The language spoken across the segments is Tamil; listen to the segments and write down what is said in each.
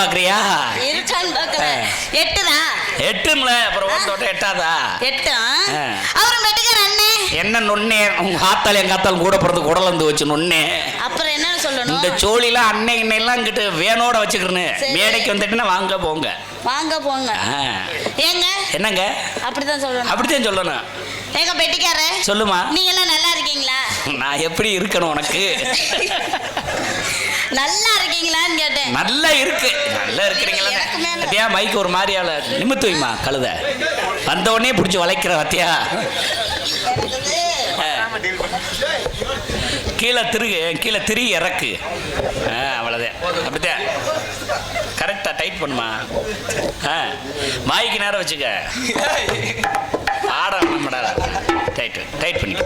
இருக்கான்னு பாக்குறியா இருக்கான்னு பாக்குறேன் எட்டும்ல அப்புறம் ஓட்டோட்ட எட்டாதா. அவரும் பெட்டுக்கார அண்ணே. என்ன நொண்ணே? உங்க ஆத்தாள் எங்க ஆத்தாள் கூட பிறந்து குடல் வச்சு நொண்ணே. அப்புறம் என்னன்னு சொல்லணும்? இந்த சோழிலாம் அன்னை இன்னையெல்லாம் இங்கிட்டு வேனோட வச்சுக்கிறேன்னு. மேடைக்கு வந்துட்டுன்னா வாங்க போங்க. வாங்க போங்க. ஏங்க? என்னங்க? அப்படிதான் சொல்லணும். அப்படித்தான் சொல்லணும். ஏங்க பெட்டிக்கார சொல்லுமா. நீங்க எல்லாம் நல்லா இருக்கீங்களா? நான் எப்படி இருக்கணும் உனக்கு? நல்லா இருக்கீங்களான்னு கேட்டேன். நல்லா இருக்கு. நல்லா இருக்கிறீங்களா? மைக்கு ஒரு மாதிரியால நிமித்து வைமா கழுத. வந்த உடனே பிடிச்சி வளைக்கிற வத்தியா கீழே திருகு கீழே திரி இறக்கு. ஆ அவ்வளோதான் அப்படித்தான். கரெக்டாக டைட் பண்ணுமா? ஆ வாய்க்கு நேரம் வச்சுக்க. ஆட நம்மடா. டைட்டு டைட் பண்ணி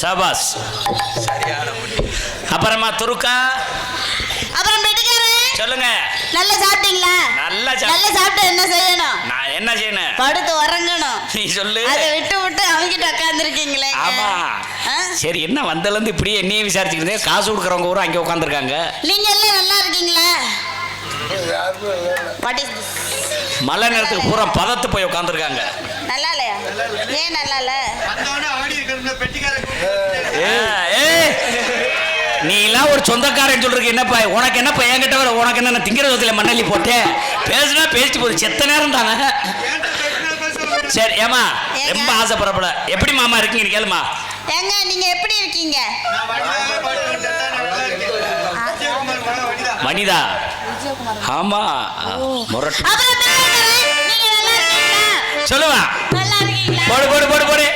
சபாஸ் அப்புறமா துருக்கா? அப்புறம் சொல்லுங்க. நல்லா சாப்பிட்டீங்களா? நல்லா. நல்லா சாப்பிட்டு என்ன செய்யணும்? நான் என்ன செய்யணும்? படுத்து உறங்கணும். நீ சொல்லு. அதை விட்டு விட்டு அவங்கிட்ட உட்காந்துருக்கீங்களே ஆமா. சரி என்ன வந்தலேருந்து இப்படியே என்னையே விசாரிச்சுக்கிறதே காசு கொடுக்குறவங்க ஊரும் அங்கே உட்காந்துருக்காங்க நீங்க எல்லாம் நல்லா இருக்கீங்களா? மழை நேரத்துக்கு பூரா பதத்து போய் உட்காந்துருக்காங்க நல்லா இல்லையா ஏன் நல்லா இல்ல நீ எல்லாம் ஒரு சொந்தக்காரன் சொல்றதுக்கு என்னப்பா? உனக்கு என்னப்பா? என்கிட்ட வர உனக்கு என்ன நான் திங்கிற விதத்தில் மண்ணள்ளி போட்டேன் பேசுனா பேசிட்டு போகுது. செத்த நேரம் தாங்க சரி ஏமா? ரொம்ப ஆசைப்படப்பட. எப்படி மாமா இருக்கீங்க கேளுமா ஏங்க நீங்க எப்படி இருக்கீங்க? வனிதா. ஆமா. முரட்டு. சொல்லுவா நல்லா இருக்கீங்களா? போடு போடு போடு போடு.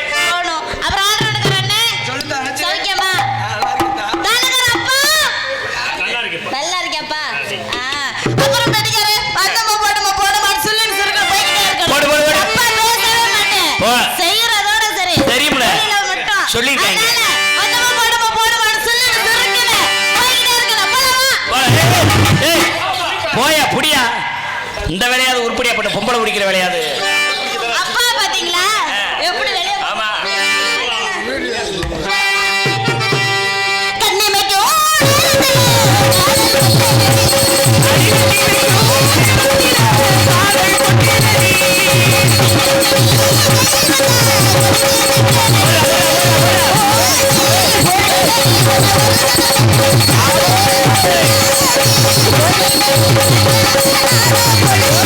ஏய், போயா புடியா? இந்த வேலையாவது உருப்படியா போட்ட பொம்பளை பிடிக்கிற வேலையாது ஏய்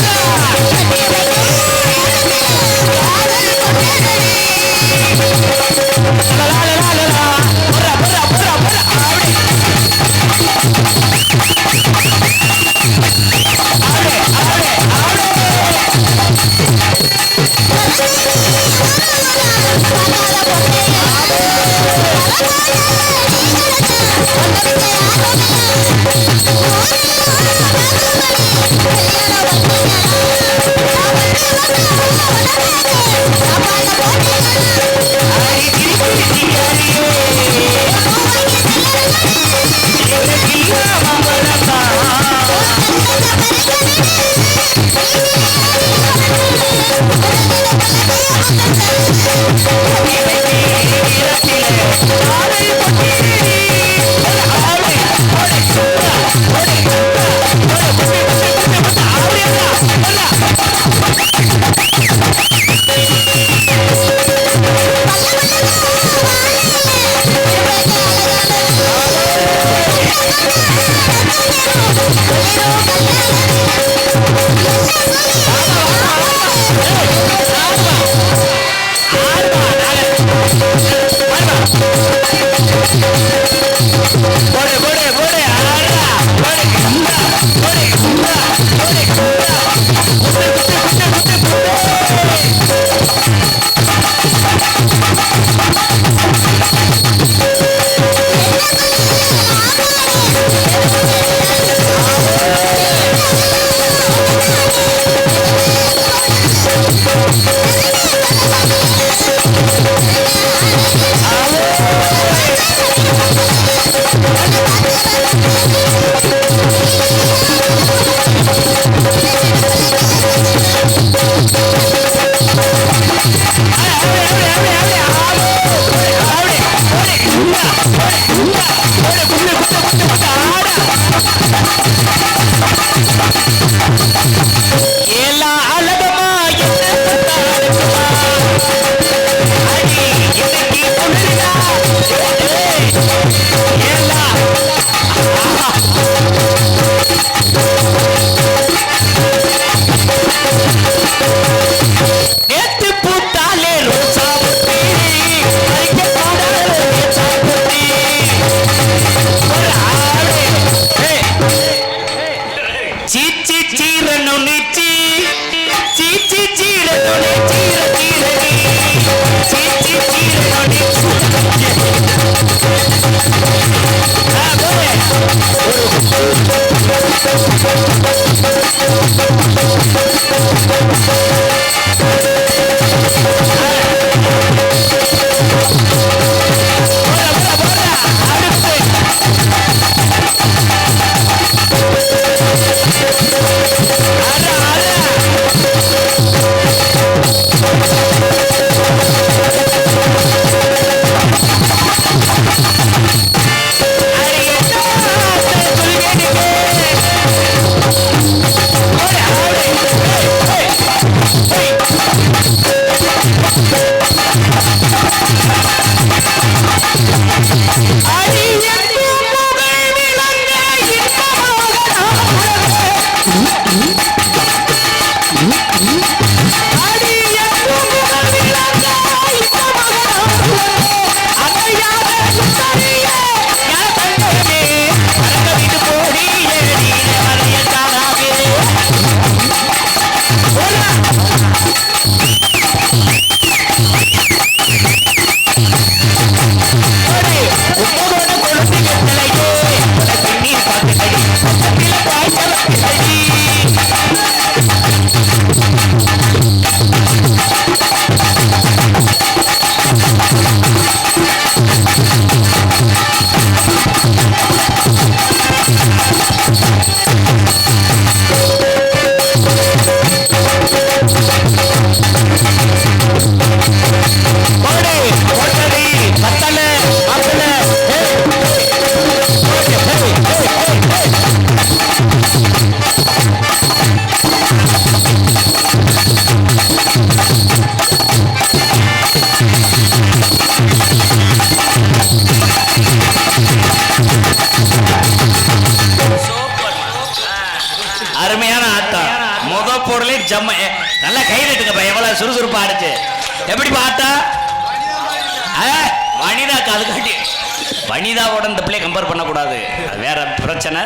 வனிதாவோட இந்த பிள்ளைய கம்பேர் பண்ணக்கூடாது. அது வேற பிரச்சனை.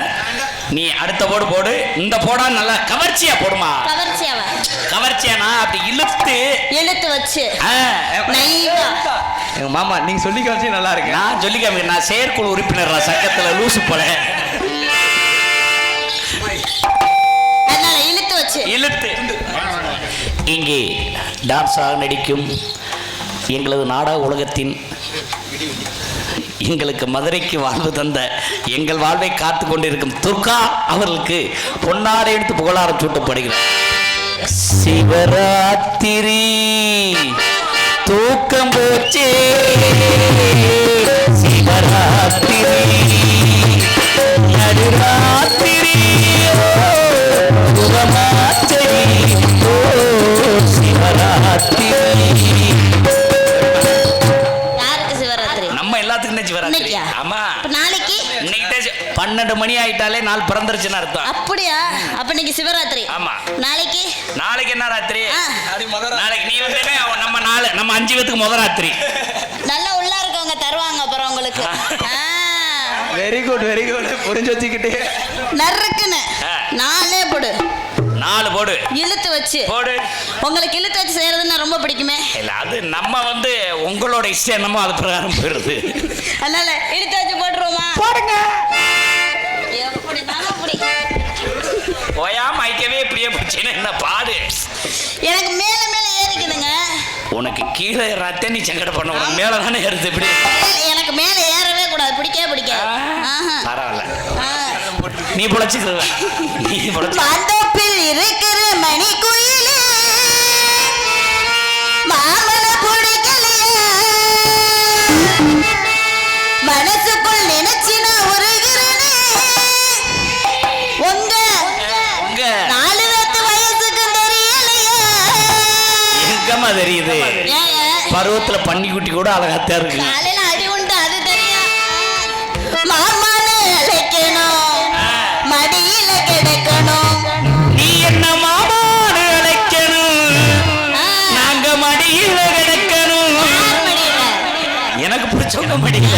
நீ அடுத்த போடு போடு. இந்த போடா நல்லா கவர்ச்சியா போடுமா? கவர்ச்சியாவ? கவர்ச்சியானா? அப்படி இழுத்து. இழுத்து வச்சு. எங்க மாமா நீங்க சொல்லி காமிச்சு நல்லா இருக்கு. நான் சொல்லிக்காம நான் செயற்குழு உறுப்பினர் சங்கத்துல லூசு போல. இழுத்து வச்சு. இழுத்து. இங்கே டான்ஸாக நடிக்கும் எங்களது நாடக உலகத்தின் எங்களுக்கு மதுரைக்கு வாழ்வு தந்த எங்கள் வாழ்வை காத்து கொண்டிருக்கும் துர்கா அவர்களுக்கு பொன்னாடை எடுத்து புகழாரம் சூட்டப்படுகிறார் சிவராத்திரி தூக்கம் போச்சே. பன்னெண்டு மணி ஆயிட்டாலே நாள் பிறந்துருச்சுன்னு அர்த்தம். அப்படியா? அப்ப இன்னைக்கு சிவராத்திரி. ஆமா. நாளைக்கு? நாளைக்கு என்ன ராத்திரி? நாளைக்கு நீ வந்து நம்ம நாலு நம்ம அஞ்சு பேத்துக்கு முத ராத்திரி நல்லா உள்ள இருக்கவங்க தருவாங்க அப்புறம் உங்களுக்கு. ஆ, வெரி குட் வெரி குட் புரிஞ்சு வச்சுக்கிட்டு. நறுக்குன்னு. நாலே போடு. நாலு போடு. இழுத்து வச்சு. போடு. உங்களுக்கு இழுத்து வச்சு செய்யறதுன்னா ரொம்ப பிடிக்குமே. இல்ல அது நம்ம வந்து உங்களோட இஷ்டம் என்னமோ அது பிரகாரம் போயிருது அதனால இழுத்து வச்சு போட்டுருவோமா? போடுங்க. என்ன பாடு? எனக்கு மேல மேல ஏறிக்குதுங்க உனக்கு கீழே ரத்த நீ சங்கட பண்ண உனக்கு மேல தானே ஏறுது இப்படி. எனக்கு மேல ஏறவே கூடாது பிடிக்கவே பிடிக்காது. பரவாயில்ல. நீ பொழைச்சிக்க. நீ பொழைச்சு இருக்கிற மணி குயிலே மாமன பிடிக்கலையா மனசுக்குள் எங்கம்மா தெரியுது. பருவத்துல பன்னிக்குட்டி கூட அழகாத்தான் இருக்கு. நீ என்ன மாமான்னு அழைக்கணும்? நாங்க மடியில கிடக்கணும்? எனக்கு பிடிச்சவங்க மடியில.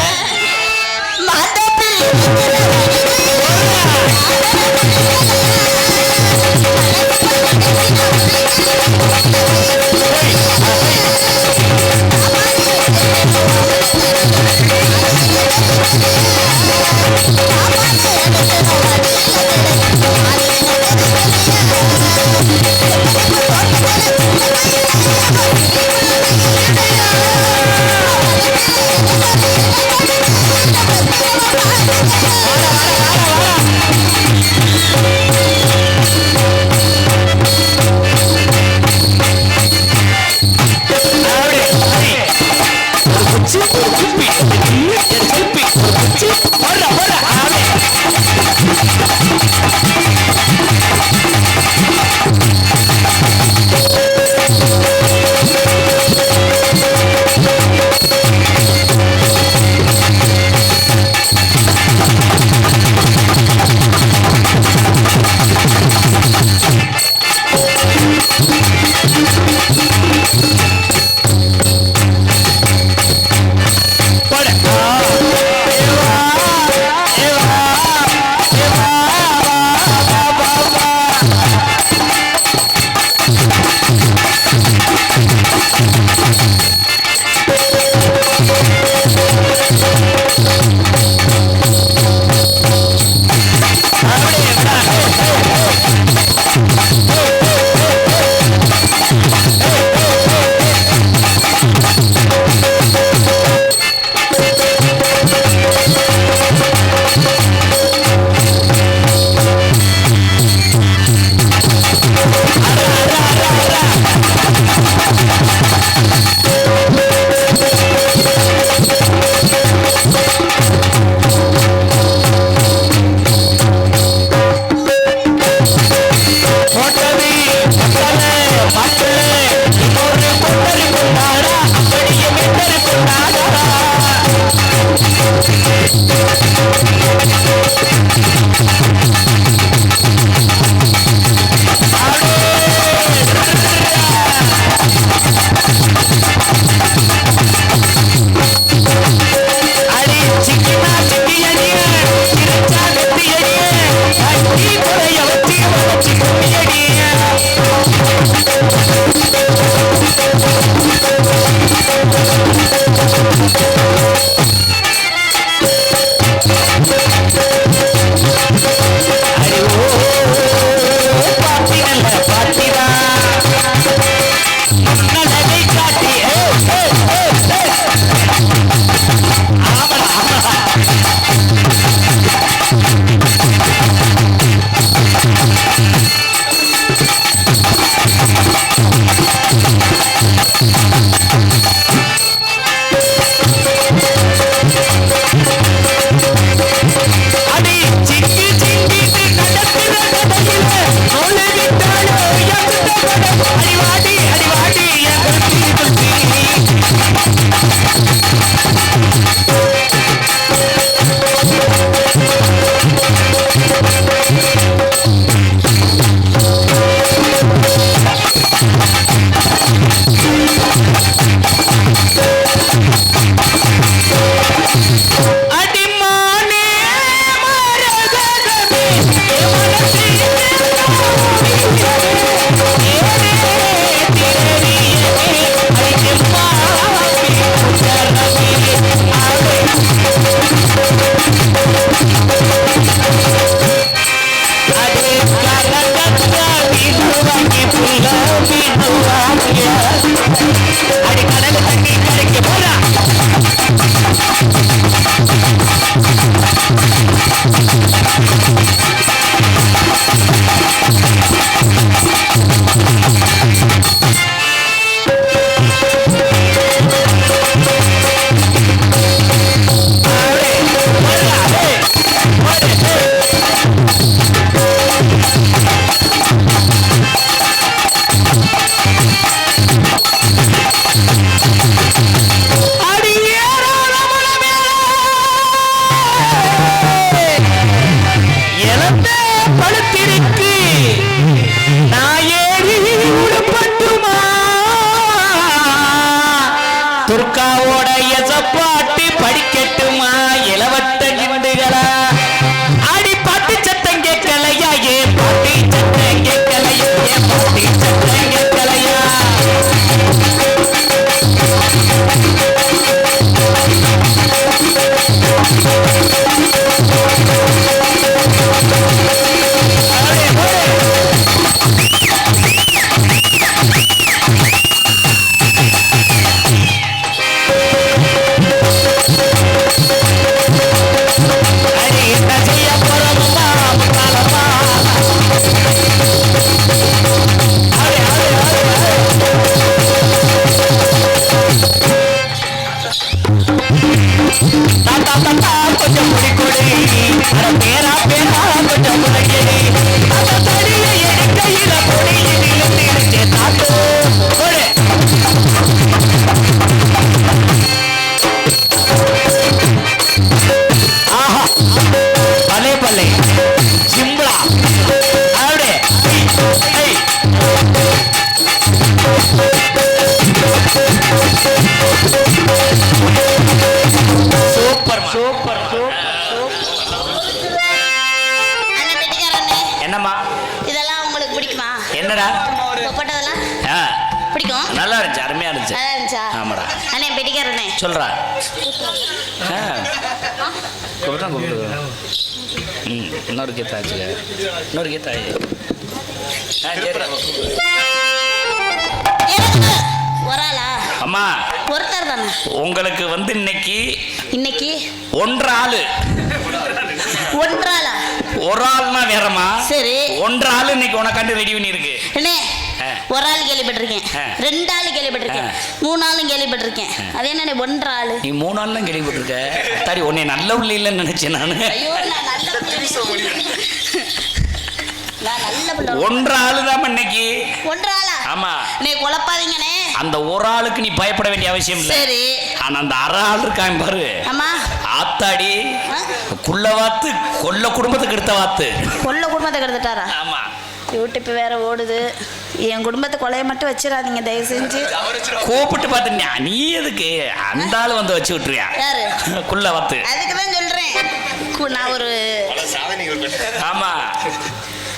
என்னடா? போட்டதெல்லாம் பிடிக்கும்? நல்லா இருந்துச்சு அருமையா இருந்துச்சு. நல்லா இருந்துச்சா? ஆமாடா. அண்ணே பெட்டிக்காரண்ணே சொல்றா. கூப்பிட்டா கூப்பிடு ம் இன்னொரு ஆச்சுங்க. இன்னொரு ஆயி ஆ ஒரு ஆளா? அம்மா. ஒருத்தர் தானே? உங்களுக்கு வந்து இன்னைக்கு இன்னைக்கு? ஒன்றரை ஆளு. ஒன்றாளா ஒரு ஆள்னா வேறம்மா. சரி. ஒன்றரை ஆளு இன்னைக்கு உனக்காண்டு ரெடி பண்ணி இருக்கு அண்ணே. ஒரு ஆள் கேள்விப்பட்டிருக்கேன். ரெண்டு ஆள் கேள்விப்பட்டிருக்கேன். மூணு ஆளும் கேள்விப்பட்டிருக்கேன். அது என்ன ஒன்ற ஆளு? நீ மூணு தான் கேள்விப்பட்டிருக்க. சரி உன்னை நல்ல உள்ள இல்லைன்னு நினைச்சேன் நான். ஐயோ நான் நல்ல ஒன்றரை ஆளு தான் இன்னைக்கு. ஒன்ற ஆளா? ஆமா. நீ குழப்பாதீங்கண்ணே. அந்த ஒரு ஆளுக்கு நீ பயப்பட வேண்டிய அவசியம் இல்லை. சரி. ஆனா அந்த அரை ஆள் இருக்கான் பாரு. அம்மா ஆத்தாடி? குள்ள வாத்து கொல்ல குடும்பத்துக்கு எடுத்த வாத்து. கொல்ல குடும்பத்தை கெடுத்துட்டாரா ஆமா. யூடியூப் வேற ஓடுது. என் குடும்பத்தை கொலைய மட்டும் வச்சிடாதீங்க தயவு செஞ்சு. கூப்பிட்டு பார்த்து நீ எதுக்கு? அந்த ஆள் வந்து வச்சு விட்டுறியா யாரு? குள்ள வாத்து. அதுக்கு தான் சொல்றேன். கு- நான் ஒரு ஆமா.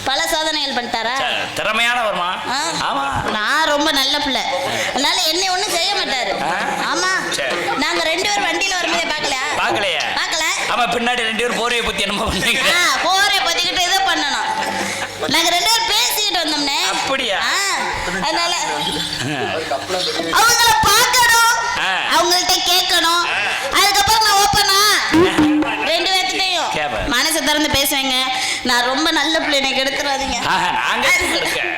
பல சாதனைகள் பண்ணிட்டாரா? ச- திறமையான வருமா ஆ? ஆமா. நான் ரொம்ப நல்ல பிள்ளை. அதனால என்னை ஒண்ணும் செய்ய மாட்டாரு? ஆமா. நாங்க ரெண்டு பேரும் வண்டியில வரும்போதே பார்க்கலையா? பார்க்கலையே? பார்க்கல. ஆமா பின்னாடி ரெண்டு பேரும் போரையை பத்தி என்னமோ பண்ணீங்க. ஆ போரே பத்திக்கிட்டு இதை பண்ணணும். நாங்க ரெண்டு பேரும் பேசிக்கிட்டு வந்தோம்னே. அப்படியா? அதனால அவங்கள பார்க்கணும். அவங்கள்ட்ட கேட்கணும். அதுக்கப்புறம் நான் ஓப்பனா ரெண்டு திறந்து பேசுவேங்க. நான் ரொம்ப நல்ல ஆஹா, நாங்க இருக்கேன்.